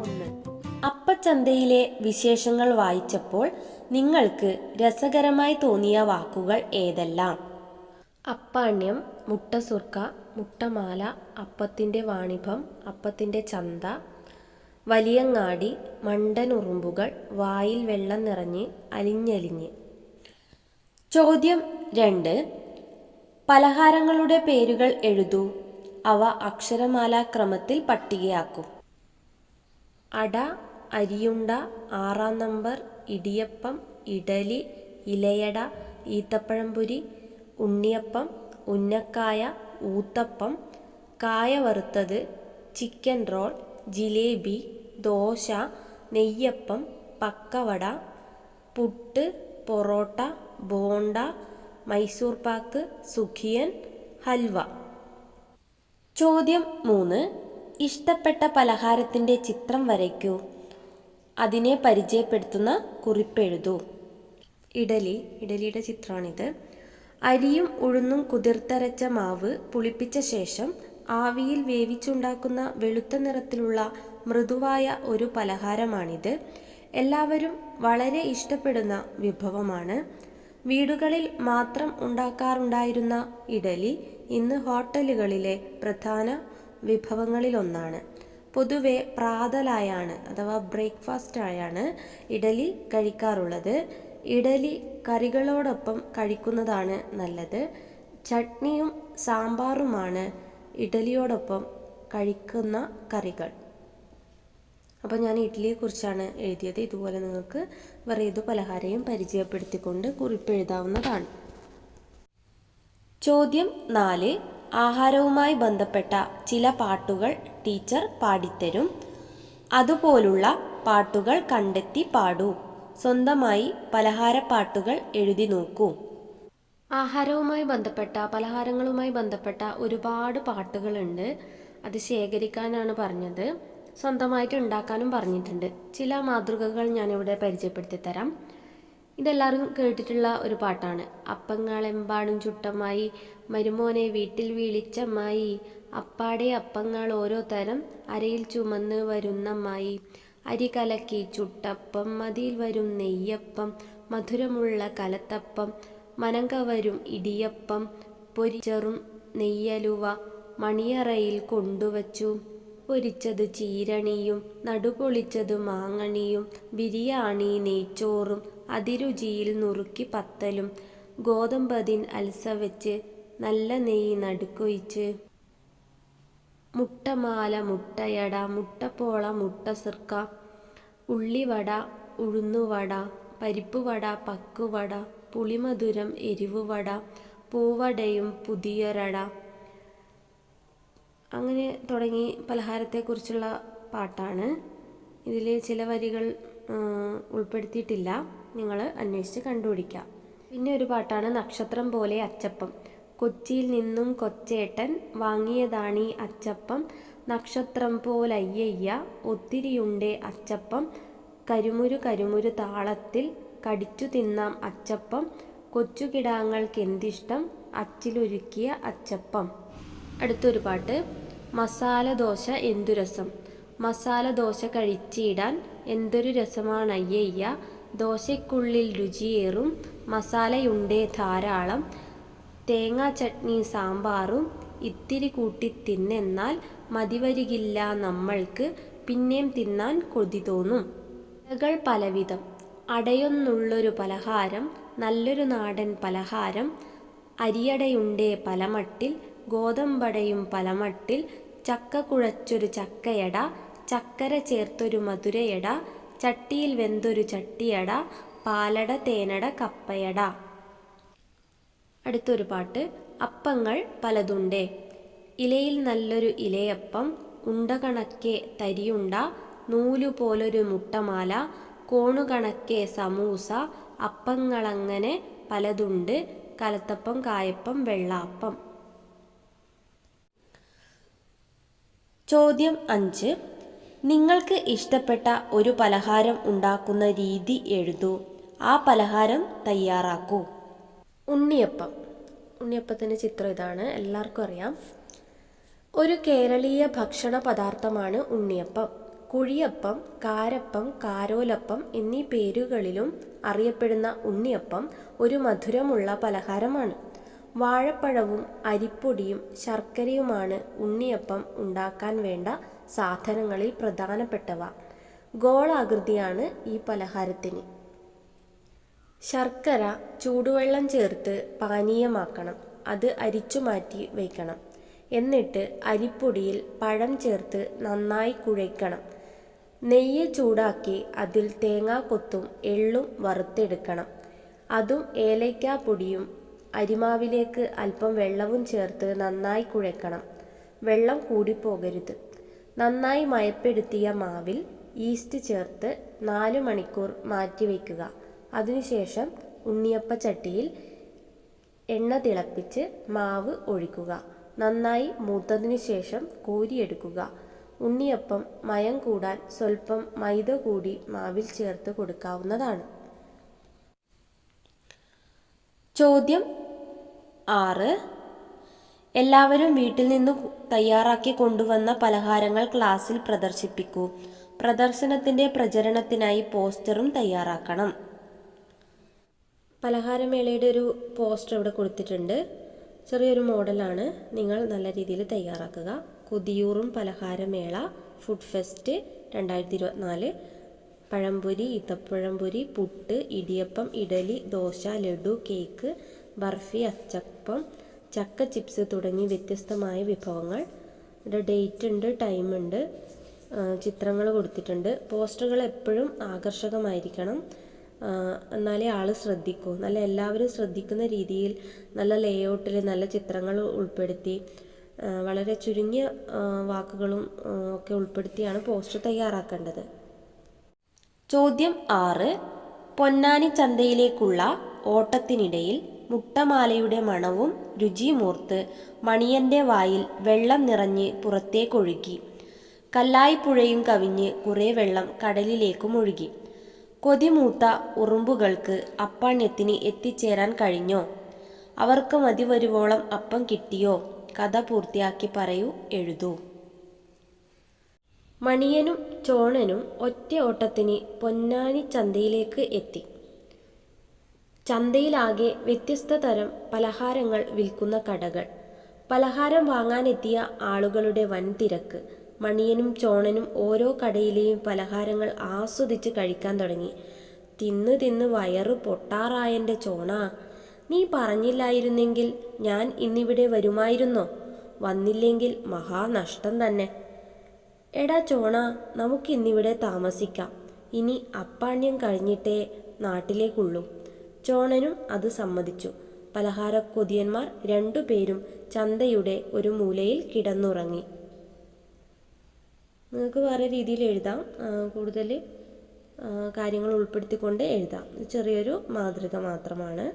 ഒന്ന്. അപ്പച്ചന്തയിലെ വിശേഷങ്ങൾ വായിച്ചപ്പോൾ നിങ്ങൾക്ക് രസകരമായി തോന്നിയ വാക്കുകൾ ഏതെല്ലാം? അപ്പാണ്യം മുട്ടസുർക്ക മുട്ടമാല അപ്പത്തിന്റെ വാണിഭം അപ്പത്തിന്റെ ചന്ത വലിയങ്ങാടി മണ്ടനുറുമ്പുകൾ വായിൽ വെള്ളം നിറഞ്ഞ് അലിഞ്ഞലിഞ്ഞ്. ചോദ്യം രണ്ട്. പലഹാരങ്ങളുടെ പേരുകൾ എഴുതൂ. അവ അക്ഷരമാലാക്രമത്തിൽ പട്ടികയാക്കൂ. അട അരിയുണ്ട ആറാം നമ്പർ ഇടിയപ്പം ഇഡലി ഇലയട ഈത്തപ്പഴംപുരി ഉണ്ണിയപ്പം ഉന്നക്കായ ഊത്തപ്പം കായ വറുത്തത് ചിക്കൻ റോൾ ജിലേബി ദോശ നെയ്യപ്പം പക്കവട പുട്ട് പൊറോട്ട ബോണ്ട മൈസൂർ പാക്ക് സുഖിയൻ ഹൽവ. ചോദ്യം മൂന്ന്. ഇഷ്ടപ്പെട്ട പലഹാരത്തിന്റെ ചിത്രം വരയ്ക്കൂ. അതിനെ പരിചയപ്പെടുത്തുന്ന കുറിപ്പെഴുതൂ ഇഡലി ഇഡലിയുടെ ചിത്രമാണിത്. അരിയും ഉഴുന്നും കുതിർത്തരച്ച മാവ് പുളിപ്പിച്ച ശേഷം ആവിയിൽ വേവിച്ചുണ്ടാക്കുന്ന വെളുത്ത നിറത്തിലുള്ള മൃദുവായ ഒരു പലഹാരമാണിത്. എല്ലാവരും വളരെ ഇഷ്ടപ്പെടുന്ന വിഭവമാണ്. വീടുകളിൽ മാത്രം ഉണ്ടാക്കാറുണ്ടായിരുന്ന ഇഡലി ഇന്ന് ഹോട്ടലുകളിലെ പ്രധാന വിഭവങ്ങളിലൊന്നാണ്. പൊതുവെ പ്രാതലായാണ് അഥവാ ബ്രേക്ക്ഫാസ്റ്റ് ആയാണ് ഇഡലി കഴിക്കാറുള്ളത്. ഇഡലി കറികളോടൊപ്പം കഴിക്കുന്നതാണ് നല്ലത്. ചട്നിയും സാമ്പാറുമാണ് ഇഡലിയോടൊപ്പം കഴിക്കുന്ന കറികൾ. അപ്പോൾ ഞാൻ ഇഡ്ഡലിയെക്കുറിച്ചാണ് എഴുതിയത്. ഇതുപോലെ നിങ്ങൾക്ക് വേറെ ഏത് പലഹാരയും പരിചയപ്പെടുത്തിക്കൊണ്ട് കുറിപ്പെഴുതാവുന്നതാണ്. ചോദ്യം നാല്. ആഹാരവുമായി ബന്ധപ്പെട്ട ചില പാട്ടുകൾ ടീച്ചർ പാടിത്തരും. അതുപോലുള്ള പാട്ടുകൾ കണ്ടെത്തി പാടൂ. സ്വന്തമായി പലഹാരപ്പാട്ടുകൾ എഴുതി നോക്കൂ. ആഹാരവുമായി ബന്ധപ്പെട്ട പലഹാരങ്ങളുമായി ബന്ധപ്പെട്ട ഒരുപാട് പാട്ടുകളുണ്ട്. അത് ശേഖരിക്കാനാണ് പറഞ്ഞത്. സ്വന്തമായിട്ട് ഉണ്ടാക്കാനും പറഞ്ഞിട്ടുണ്ട്. ചില മാതൃകകൾ ഞാനിവിടെ പരിചയപ്പെടുത്തി തരാം ഇതെല്ലാവരും കേട്ടിട്ടുള്ള ഒരു പാട്ടാണ്. അപ്പങ്ങളെമ്പാടും ചുട്ടമായി മരുമോനെ വീട്ടിൽ വിളിച്ചമ്മായി അപ്പാടെ അപ്പങ്ങൾ ഓരോ തരം അരയിൽ ചുമന്ന് വരുന്നമ്മായി. അരി കലക്കി ചുട്ടപ്പം മതിയിൽ വരും നെയ്യപ്പം മധുരമുള്ള കലത്തപ്പം മനങ്കവരും ഇടിയപ്പം പൊരിച്ചറും നെയ്യലുവ മണിയറയിൽ കൊണ്ടുവച്ചു. പൊരിച്ചത് ചീരണിയും നടുപൊളിച്ചത് മാങ്ങണിയും ബിരിയാണി നെയ്ച്ചോറും അതിരുചിയിൽ നുറുക്കി പത്തലും ഗോതമ്പതിൻ അൽസ വെച്ച് നല്ല നെയ്യ് നടുക്കൊഴിച്ച്. മുട്ടമാല മുട്ടയട മുട്ടപ്പോള മുട്ടസിർക്ക ഉള്ളിവട ഉഴുന്നുവട പരിപ്പുവട പക്കുവട പുളിമധുരം എരിവുവട പൂവടയും പുതിയൊരട. അങ്ങനെ തുടങ്ങി പലഹാരത്തെക്കുറിച്ചുള്ള പാട്ടാണ്. ഇതിൽ ചില വരികൾ ഉൾപ്പെടുത്തിയിട്ടില്ല. നിങ്ങൾ അന്വേഷിച്ച് കണ്ടുപിടിക്കുക പിന്നെ ഒരു പാട്ടാണ് നക്ഷത്രം പോലെ അച്ചപ്പം. കൊച്ചിയിൽ നിന്നും കൊച്ചേട്ടൻ വാങ്ങിയതാണീ അച്ചപ്പം. നക്ഷത്രം പോലെ പോലയ്യയ്യ ഒത്തിരിയുണ്ടേ അച്ചപ്പം. കരുമുരു കരുമുരു താളത്തിൽ കടിച്ചു തിന്നാം അച്ചപ്പം. കൊച്ചുകിടാങ്ങൾക്കെന്തിഷ്ടം അച്ചിലൊരുക്കിയ അച്ചപ്പം. അടുത്തൊരു പാട്ട് മസാല ദോശ എന്തു രസം. മസാല ദോശ കഴിച്ചിടാൻ എന്തൊരു രസമാണ് അയ്യയ്യ ദോശയ്ക്കുള്ളിൽ രുചിയേറും മസാലയുണ്ടേ ധാരാളം തേങ്ങാ ചട്നി സാമ്പാറും ഇത്തിരി കൂട്ടി തിന്നെന്നാൽ മതിവരികില്ല നമ്മൾക്ക് പിന്നെയും തിന്നാൻ കൊതി തോന്നും. ഇലകൾ പലവിധം. അടയൊന്നുള്ളൊരു പലഹാരം നല്ലൊരു നാടൻ പലഹാരം അരിയടയുണ്ടേ പലമട്ടിൽ ഗോതമ്പടയും പലമട്ടിൽ ചക്ക കുഴച്ചൊരു ചക്കയട ചക്കര ചേർത്തൊരു മധുരയട ചട്ടിയിൽ വെന്തൊരു ചട്ടിയട പാലട തേനട കപ്പയട. അടുത്തൊരു പാട്ട് അപ്പങ്ങൾ പലതുണ്ടേ. ഇലയിൽ നല്ലൊരു ഇലയപ്പം ഉണ്ടകണക്കെ തരിയുണ്ട നൂലുപോലൊരു മുട്ടമാല കോണുകണക്കെ സമൂസ അപ്പങ്ങളങ്ങനെ പലതുണ്ട് കലത്തപ്പം കായപ്പം വെള്ളാപ്പം. ചോദ്യം അഞ്ച്. നിങ്ങൾക്ക് ഇഷ്ടപ്പെട്ട ഒരു പലഹാരം ഉണ്ടാക്കുന്ന രീതി എഴുതൂ. ആ പലഹാരം തയ്യാറാക്കൂ. ഉണ്ണിയപ്പം. ഉണ്ണിയപ്പത്തിന്റെ ചിത്രം ഇതാണ്. എല്ലാവർക്കും അറിയാം. ഒരു കേരളീയ ഭക്ഷണ പദാർത്ഥമാണ് ഉണ്ണിയപ്പം. കുഴിയപ്പം കാരപ്പം കാരോലപ്പം എന്നീ പേരുകളിലും അറിയപ്പെടുന്ന ഉണ്ണിയപ്പം ഒരു മധുരമുള്ള പലഹാരമാണ്. വാഴപ്പഴവും അരിപ്പൊടിയും ശർക്കരയുമാണ് ഉണ്ണിയപ്പം ഉണ്ടാക്കാൻ വേണ്ട സാധനങ്ങളിൽ പ്രധാനപ്പെട്ടവ. ഗോളാകൃതിയാണ് ഈ പലഹാരത്തിന്. ശർക്കര ചൂടുവെള്ളം ചേർത്ത് പാനീയമാക്കണം. അത് അരിച്ചു മാറ്റി വയ്ക്കണം എന്നിട്ട് അരിപ്പൊടിയിൽ പഴം ചേർത്ത് നന്നായി കുഴയ്ക്കണം. നെയ്യ് ചൂടാക്കി അതിൽ തേങ്ങാക്കൊത്തും എള്ളും വറുത്തെടുക്കണം. അതും ഏലയ്ക്കാ പൊടിയും അരിമാവിലേക്ക് അല്പം വെള്ളവും ചേർത്ത് നന്നായി കുഴക്കണം വെള്ളം കൂടിപ്പോകരുത്. നന്നായി മയപ്പെടുത്തിയ മാവിൽ ഈസ്റ്റ് ചേർത്ത് നാല് മണിക്കൂർ മാറ്റി വയ്ക്കുക അതിനുശേഷം ഉണ്ണിയപ്പ ചട്ടിയിൽ എണ്ണ തിളപ്പിച്ച് മാവ് ഒഴിക്കുക. നന്നായി മൂത്തതിനു ശേഷം കോരിയെടുക്കുക ഉണ്ണിയപ്പം മയം കൂടാൻ സ്വല്പം മൈദ കൂടി മാവിൽ ചേർത്ത് കൊടുക്കാവുന്നതാണ്. ചോദ്യം ആറ്. എല്ലാവരും വീട്ടിൽ നിന്ന് തയ്യാറാക്കി കൊണ്ടുവന്ന പലഹാരങ്ങൾ ക്ലാസ്സിൽ പ്രദർശിപ്പിക്കൂ. പ്രദർശനത്തിന്റെ പ്രചരണത്തിനായി പോസ്റ്ററും തയ്യാറാക്കണം. പലഹാരമേളയുടെ ഒരു പോസ്റ്റർ ഇവിടെ കൊടുത്തിട്ടുണ്ട്. ചെറിയൊരു മോഡലാണ്. നിങ്ങൾ നല്ല രീതിയിൽ തയ്യാറാക്കുക. കുതിയൂറും പലഹാരമേള ഫുഡ് ഫെസ്റ്റ് രണ്ടായിരത്തി ഇരുപത്തിനാല് പഴംപൊരി ഈത്തപ്പഴംപൊരി പുട്ട് ഇടിയപ്പം ഇഡലി ദോശ ലഡു കേക്ക് ബർഫി അച്ചപ്പം ചക്ക ചിപ്സ് തുടങ്ങി വ്യത്യസ്തമായ വിഭവങ്ങൾ. ഡേറ്റ് ഉണ്ട് ടൈം ഉണ്ട് ചിത്രങ്ങൾ കൊടുത്തിട്ടുണ്ട്. പോസ്റ്ററുകൾ എപ്പോഴും ആകർഷകമായിരിക്കണം. എന്നാലേ ആൾ ശ്രദ്ധിക്കൂ. നല്ല എല്ലാവരും ശ്രദ്ധിക്കുന്ന രീതിയിൽ നല്ല ലേഔട്ടിൽ നല്ല ചിത്രങ്ങൾ ഉൾപ്പെടുത്തി വളരെ ചുരുങ്ങിയ വാക്കുകളും ഒക്കെ ഉൾപ്പെടുത്തിയാണ് പോസ്റ്റർ തയ്യാറാക്കേണ്ടത്. ചോദ്യം ആറ്. പൊന്നാനി ചന്തയിലേക്കുള്ള ഓട്ടത്തിനിടയിൽ മുട്ടമാലയുടെ മണവും രുചിയുമോർത്ത് മണിയന്റെ വായിൽ വെള്ളം നിറഞ്ഞ് പുറത്തേക്കൊഴുകി. കല്ലായിപ്പുഴയും കവിഞ്ഞ് കുറേ വെള്ളം കടലിലേക്കും ഒഴുകി കൊതിമൂത്ത ഉറുമ്പുകൾക്ക് അപ്പാണ്യത്തിന് എത്തിച്ചേരാൻ കഴിഞ്ഞോ? അവർക്ക് മതി വരുവോളം അപ്പം കിട്ടിയോ? കഥ പൂർത്തിയാക്കി പറയൂ എഴുതൂ. മണിയനും ചോണനും ഒറ്റ ഓട്ടത്തിന് പൊന്നാനി ചന്തയിലേക്ക് എത്തി. ചന്തയിലാകെ വ്യത്യസ്ത തരം പലഹാരങ്ങൾ വിൽക്കുന്ന കടകൾ. പലഹാരം വാങ്ങാനെത്തിയ ആളുകളുടെ വൻ തിരക്ക് മണിയനും ചോണനും ഓരോ കടയിലെയും പലഹാരങ്ങൾ ആസ്വദിച്ച് കഴിക്കാൻ തുടങ്ങി. തിന്ന് തിന്ന് വയറ് പൊട്ടാറായന്റെ ചോണ. നീ പറഞ്ഞില്ലായിരുന്നെങ്കിൽ ഞാൻ ഇന്നിവിടെ വരുമായിരുന്നോ? വന്നില്ലെങ്കിൽ മഹാനഷ്ടം തന്നെ. എടാ ചോണ നമുക്കിന്നിവിടെ താമസിക്കാം. ഇനി അപ്പാണ്യം കഴിഞ്ഞിട്ടേ നാട്ടിലേക്കുള്ളൂ. ചോണനും അത് സമ്മതിച്ചു. പലഹാരക്കൊതിയന്മാർ രണ്ടുപേരും ചന്തയുടെ ഒരു മൂലയിൽ കിടന്നുറങ്ങി. നിങ്ങൾക്ക് വേറെ രീതിയിൽ എഴുതാം. കൂടുതൽ കാര്യങ്ങൾ ഉൾപ്പെടുത്തിക്കൊണ്ട് എഴുതാം. ചെറിയൊരു മാതൃക മാത്രമാണ്.